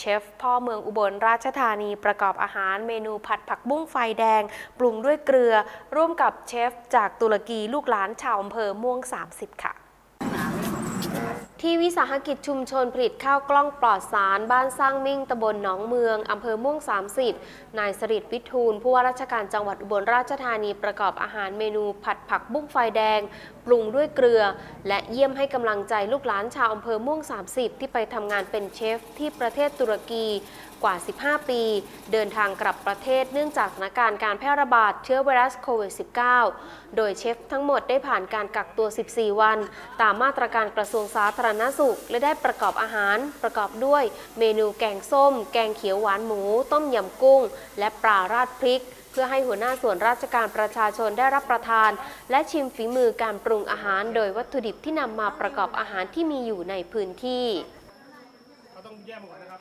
เชฟพ่อเมืองอุบลราชธานีประกอบอาหารเมนูผัดผักบุ้งไฟแดง ปรุงด้วยเกลือ ร่วมกับเชฟจากตุรกีลูกหลานชาวอำเภอม่วง 30 ค่ะที่ วิสาหกิจชุมชนผลิตข้าวกล้องปลอดสาร บ้านสร้างมิ่งตำบลหนองเมืองอำเภอม่วง 30 นายสริตวิทูล ผู้ว่าราชการจังหวัดอุบลราชธานีประกอบอาหารเมนูผัดผักบุ้งไฟแดง ปรุงด้วยเกลือ และเยี่ยมให้กำลังใจลูกหลานชาวอำเภอม่วง 30 ที่ไปทำงานเป็นเชฟที่ประเทศตุรกีกว่า 15 ปี เดินทางกลับประเทศเนื่องจากสถานการณ์การแพร่ระบาดเชื้อไวรัสโควิด -19 โดยเชฟทั้งหมดได้ผ่านการกักตัว 14 วัน ตามมาตรการกระทรวงสาธารณสุข และได้ประกอบอาหารประกอบด้วย เมนูแกงส้ม แกงเขียวหวานหมู ต้มยำกุ้ง และปลาราดพริก เพื่อให้หัวหน้าส่วนราชการประชาชนได้รับประทาน และชิมฝีมือการปรุงอาหาร โดยวัตถุดิบที่นำมาประกอบอาหารที่มีอยู่ในพื้นที่เราต้องแยกมาก่อนนะครับ